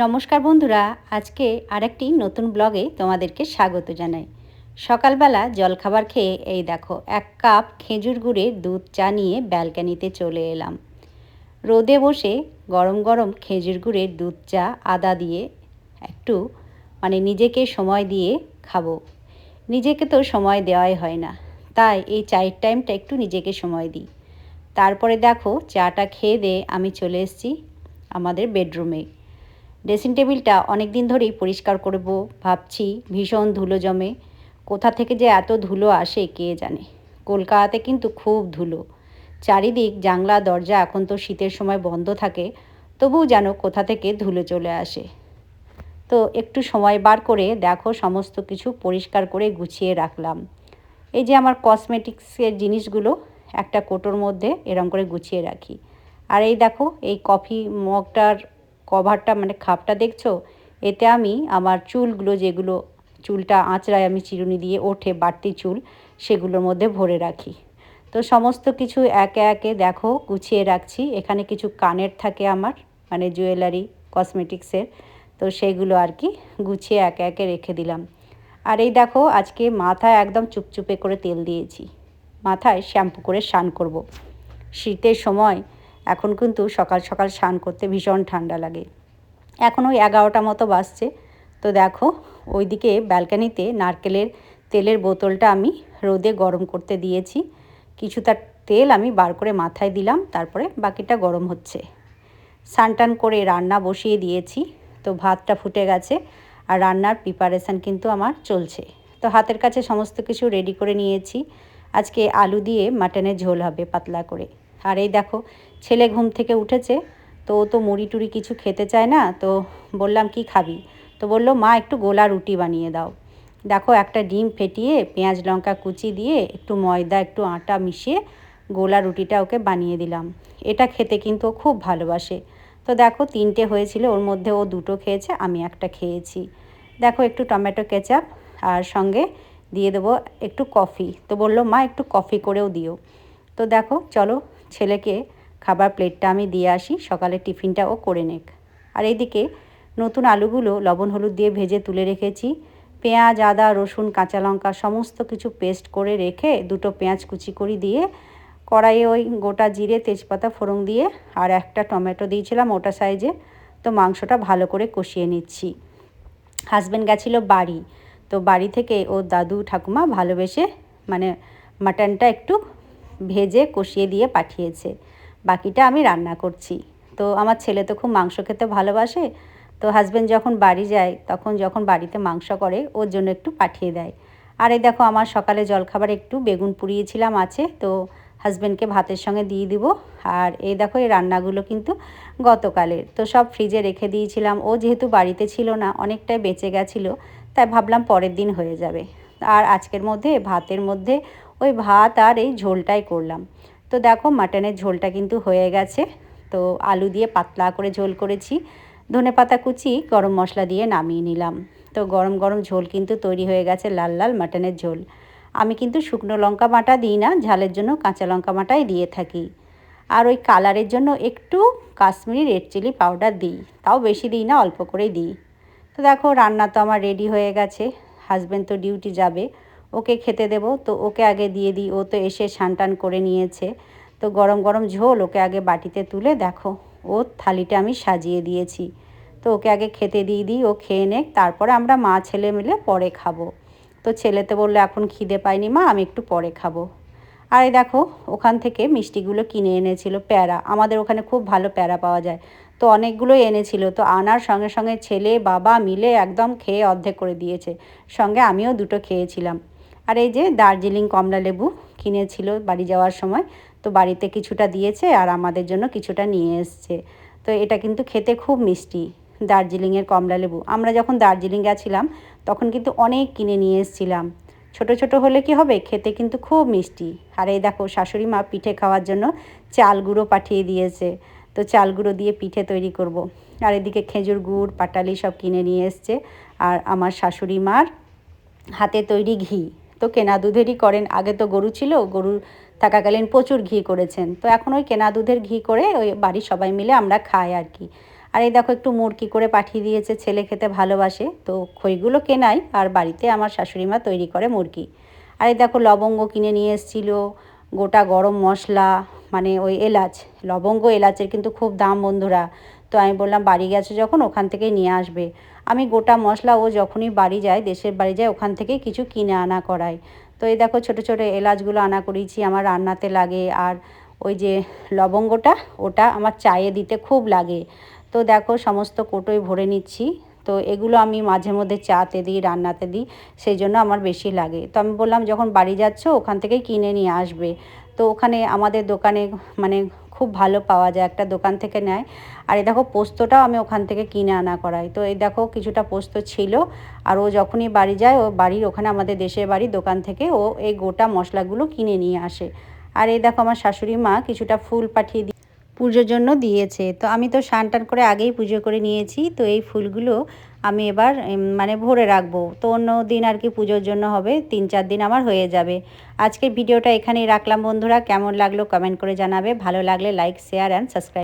নমস্কার বন্ধুরা, আজকে আরেকটি নতুন ব্লগে তোমাদেরকে স্বাগত জানাই। সকালবেলা জলখাবার খেয়ে, এই দেখো, এক কাপ খেজুর গুড়ের দুধ চা নিয়ে ব্যালকানিতে চলে এলাম। রোদে বসে গরম গরম খেজুর গুড়ের দুধ চা আদা দিয়ে একটু মানে নিজেকে সময় দিয়ে খাব। নিজেকে তো সময় দেওয়াই হয় না, তাই এই চায়ের টাইমটা একটু নিজেকে সময় দিই। তারপরে দেখো, চাটা খেয়ে দিয়ে আমি চলে এসেছি আমাদের বেডরুমে। ড্রেসিং টেবিলটা অনেক দিন ধরেই পরিষ্কার করব, ভাবছি ভীষণ ধুলো জমে। কোথা থেকে যে এত ধুলো আসে কে জানে? কলকাতাতে কিন্তু খুব ধুলো। চারিদিক জানলা, দরজা এখন তো শীতের সময় বন্ধ থাকে, তবুও যেন কোথা থেকে ধুলো চলে আসে। তো একটু সময় বার করে দেখো সমস্ত কিছু পরিষ্কার করে গুছিয়ে রাখলাম। এই যে আমার কসমেটিক্সের জিনিসগুলো, একটা কোটোর মধ্যে এরম করে গুছিয়ে রাখি। আর এই দেখো, এই কফি মগটার কভারটা মানে খাপটা দেখছ? এতে আমি আমার চুলগুলো যেগুলো, চুলটা আঁচড়ায় আমি চিরুনি দিয়ে ওঠে বাড়তি চুল, সেগুলোর মধ্যে ভরে রাখি। তো সমস্ত কিছু একে একে দেখো, গুছিয়ে রাখছি। এখানে কিছু কানের থাকে আমার মানে জুয়েলারি, কসমেটিক্সের। তো সেগুলো আর কি গুছিয়ে একে একে রেখে দিলাম। আর এই দেখো, আজকে মাথায় একদম চুপচুপে করে তেল দিয়েছি। মাথায় শ্যাম্পু করে স্নান করব। শীতের সময় এখন কিন্তু সকাল সকাল স্নান করতে ভীষণ ঠান্ডা লাগে। এখন ওই এগারোটা মতো বাসছে তো দেখো, ওইদিকে ব্যালকানিতে নারকেলের তেলের বোতলটা আমি রোদে গরম করতে দিয়েছি। কিছুটা তেল আমি বার করে মাথায় দিলাম, তারপরে বাকিটা গরম হচ্ছে। সানটান করে রান্না বসিয়ে দিয়েছি। তো ভাতটা ফুটে গেছে আর রান্নার প্রিপারেশান কিন্তু আমার চলছে। তো হাতের কাছে সমস্ত কিছু রেডি করে নিয়েছি। আজকে আলু দিয়ে মাটনের ঝোল হবে পাতলা করে। আর এই দেখো, ছেলে ঘুম থেকে উঠেছে, তো ও তো মুড়ি টুড়ি কিছু খেতে চায় না, তো বললাম, কি খাবি? তো বলল, মা, একটু গোলা রুটি বানিয়ে দাও। দেখো, একটা ডিম ফেটিয়ে পেঁয়াজ লঙ্কা কুচি দিয়ে একটু ময়দা, একটু আটা মিশিয়ে গোলা রুটিটা ওকে বানিয়ে দিলাম। এটা খেতে কিন্তু ও খুব ভালোবাসে। তো দেখো, তিনটে হয়েছিল, ওর মধ্যে ও দুটো খেয়েছে, আমি একটা খেয়েছি। দেখো, একটু টমেটো কেচাপ আর সঙ্গে দিয়ে দেবো একটু কফি। তো বলল, মা, একটু কফি করেও দিও। তো দেখো, চলো ছেলেকে খাবার প্লেটটা আমি দিয়ে আসি, সকালে টিফিনটা ও করে নেক। আর এইদিকে নতুন আলুগুলো লবণ হলুদ দিয়ে ভেজে তুলে রেখেছি। পেঁয়াজ, আদা, রসুন, কাঁচা লঙ্কা সমস্ত কিছু পেস্ট করে রেখে দুটো পেঁয়াজ কুচি করে দিয়ে কড়াইয়ে ওই গোটা জিরে, তেজপাতা, ফোড়ন দিয়ে আর একটা টমেটো দিয়েছিলাম ওটা সাইজে। তো মাংসটা ভালো করে কষিয়ে নিচ্ছি। হাজব্যান্ড গেছিল বাড়ি। তো বাড়ি থেকে ও দাদু ঠাকুমা ভালোবেসে মানে মাটনটা একটু ভেজে কষিয়ে দিয়ে পাঠিয়েছে। বাকিটা আমি রান্না করছি। তো আমার ছেলে তো খুব মাংস খেতে ভালোবাসে। তো হাজব্যান্ড যখন বাড়ি যায়, তখন যখন বাড়িতে মাংস করে, ওর জন্য একটু পাঠিয়ে দেয়। আর এই দেখো, আমার সকালে জলখাবার একটু বেগুন পুড়িয়েছিলাম আছে, তো হাজব্যান্ডকে ভাতের সঙ্গে দিয়ে দিব। আর এই দেখো, এই রান্নাগুলো কিন্তু গতকালের। তো সব ফ্রিজে রেখে দিয়েছিলাম। ও যেহেতু বাড়িতে ছিল না, অনেকটাই বেঁচে গেছিল, তাই ভাবলাম পরের দিন হয়ে যাবে। আর আজকের মধ্যে, ভাতের মধ্যে ওই ভাত আর এই ঝোলটাই করলাম। তো দেখো মাটনের ঝোলটা কিন্তু হয়ে গেছে। তো আলু দিয়ে পাতলা করে ঝোল করেছি। ধনে পাতা কুচি, গরম মশলা দিয়ে নামিয়ে নিলাম। তো গরম গরম ঝোল কিন্তু তৈরি হয়ে গেছে লাল লাল মাটনের ঝোল। আমি কিন্তু শুকনো লঙ্কা বাটা দিই না, ঝালের জন্য কাঁচা লঙ্কা বাটাই দিয়ে থাকি। আর ওই কালারের জন্য একটু কাশ্মীরি রেড চিলি পাউডার দিই, তাও বেশি দিই না, অল্প করেই দিই। তো দেখো রান্না তো আমার রেডি হয়ে গেছে হাজব্যান্ড তো ডিউটি যাবে। ওকে খেতে দেবো। তো ওকে আগে দিয়ে দিই। ও তো এসে টান করে নিয়েছে। তো গরম গরম ঝোল ওকে আগে বাটিতে তুলে দেখো। ও থালিটা আমি সাজিয়ে দিয়েছি। তো ওকে আগে খেতে দিয়ে দিই। ও খেয়ে নেক। তারপরে আমরা মা ছেলে মিলে পরে খাব। তো ছেলেতে বলল, এখন খিদে পাইনি মা, আমি একটু পরে খাব। আর এই দেখো, ওখান থেকে মিষ্টিগুলো কিনে এনেছিল প্যারা। আমাদের ওখানে খুব ভালো প্যারা পাওয়া যায়। তো অনেকগুলোই এনেছিল। তো আনার সঙ্গে সঙ্গে ছেলে, বাবা মিলে একদম খেয়ে অর্ধেক করে দিয়েছে। সঙ্গে আমিও দুটো খেয়েছিলাম। আর এই যে দার্জিলিং কমলা লেবু কিনেছিল বাড়ি যাওয়ার সময়, তো বাড়িতে কিছুটা দিয়েছে আর আমাদের জন্য কিছুটা নিয়ে এসছে। তো এটা কিন্তু খেতে খুব মিষ্টি, দার্জিলিংয়ের কমলা লেবু। আমরা যখন দার্জিলিং গেছিলাম, তখন কিন্তু অনেক কিনে নিয়ে এসেছিলাম। ছোট ছোট হলে কি হবে? খেতে কিন্তু খুব মিষ্টি। আর এই দেখো, শাশুড়ি মা পিঠে খাওয়ার জন্য চাল গুঁড়ো পাঠিয়ে দিয়েছে। তো চাল গুঁড়ো দিয়ে পিঠে তৈরি করব। আর এদিকে খেজুর গুড়, পাটালি সব কিনে নিয়ে এসছে। আর আমার শাশুড়ি মার হাতে তৈরি ঘি। তো কেনা দুধেরই করেন। আগে তো গরু ছিল, গরু থাকাকালীন প্রচুর ঘি করেছেন। তো এখন ওই কেনা দুধের ঘি করে ওই বাড়ির সবাই মিলে আমরা খাই আর কি। আর এই দেখো একটু মুরকি করে পাঠিয়ে দিয়েছে, ছেলে খেতে ভালোবাসে। তো খইগুলো কেনাই আর বাড়িতে আমার শাশুড়ি মা তৈরি করে মুরগি। আর এই দেখো লবঙ্গ কিনে নিয়ে এসেছিল, গোটা গরম মশলা মানে ওই এলাচ। লবঙ্গ, এলাচের কিন্তু খুব দাম বন্ধুরা। তো আমি বললাম, বাড়ি গেছে যখন, ওখান থেকে নিয়ে আসবে। আমি গোটা মশলা ও যখনই বাড়ি যায় দেশের বাড়ি যায় ওখান থেকে কিছু কিনে আনা করাই। তো এই দেখো, ছোটো ছোটো এলাচগুলো আনা করিয়েছি আমার রান্নাতে লাগে। আর ওই যে লবঙ্গটা, ওটা আমার চায়ে দিতে খুব লাগে। তো দেখো, সমস্ত কোটোই ভরে নিচ্ছি। তো এগুলো আমি মাঝে মধ্যে চাতে দিই, রান্নাতে দিই, সেই জন্য আমার বেশি লাগে। তো আমি বললাম, যখন বাড়ি যাচ্ছ, ওখান থেকেই কিনে নিয়ে আসবে। তো ওখানে আমাদের দোকানে মানে খুব ভালো পাওয়া যায়, একটা দোকান থেকে নেয়। আর এই দেখো, পোস্তটাও আমি ওখান থেকে কিনে আনা করাই। তো এই দেখো, কিছুটা পোস্ত ছিল। আর ও যখনই বাড়ি যায়, ও বাড়ির ওখানে আমাদের দেশের বাড়ির দোকান থেকে ও এই গোটা মশলাগুলো কিনে নিয়ে আসে। আর এই দেখো, আমার শাশুড়ি মা কিছুটা ফুল পাঠিয়ে পুজোর জন্য দিয়েছে। তো আমি তো স্নান টান করে আগেই পুজো করে নিয়েছি। তো এই ফুলগুলো আমি এবার মানে ভরে রাখব। তো অন্য দিন আর কি পুজোর জন্য হবে। তিন চার দিন আমার হয়ে যাবে। আজকের ভিডিওটা এখানেই রাখলাম বন্ধুরা। কেমন লাগল কমেন্ট করে জানাবে। ভালো লাগলে লাইক, শেয়ার অ্যান্ড সাবস্ক্রাইব